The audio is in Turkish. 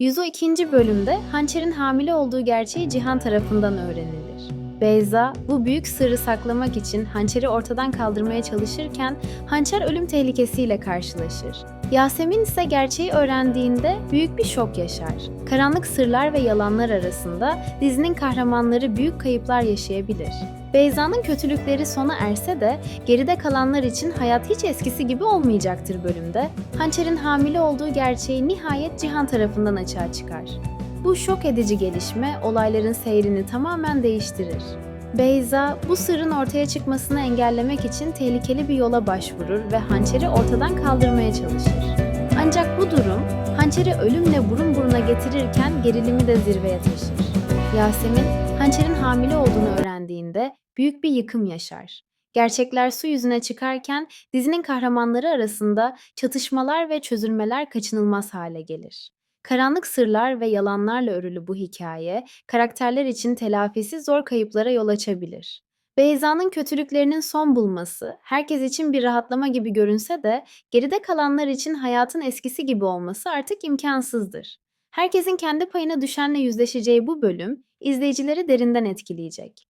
Yuzo 2. bölümde Hançer'in hamile olduğu gerçeği Cihan tarafından öğrenilir. Beyza bu büyük sırrı saklamak için Hançer'i ortadan kaldırmaya çalışırken Hançer ölüm tehlikesiyle karşılaşır. Yasemin ise gerçeği öğrendiğinde büyük bir şok yaşar. Karanlık sırlar ve yalanlar arasında dizinin kahramanları büyük kayıplar yaşayabilir. Beyza'nın kötülükleri sona erse de geride kalanlar için hayat hiç eskisi gibi olmayacaktır bölümde. Hançer'in hamile olduğu gerçeği nihayet Cihan tarafından açığa çıkar. Bu şok edici gelişme olayların seyrini tamamen değiştirir. Beyza bu sırrın ortaya çıkmasını engellemek için tehlikeli bir yola başvurur ve hançeri ortadan kaldırmaya çalışır. Ancak bu durum hançeri ölümle burun buruna getirirken gerilimi de zirveye taşır. Yasemin hançerin hamile olduğunu öğrendiğinde büyük bir yıkım yaşar. Gerçekler su yüzüne çıkarken dizinin kahramanları arasında çatışmalar ve çözülmeler kaçınılmaz hale gelir. Karanlık sırlar ve yalanlarla örülü bu hikaye, karakterler için telafisi zor kayıplara yol açabilir. Beyza'nın kötülüklerinin son bulması, herkes için bir rahatlama gibi görünse de, geride kalanlar için hayatın eskisi gibi olması artık imkansızdır. Herkesin kendi payına düşenle yüzleşeceği bu bölüm, izleyicileri derinden etkileyecek.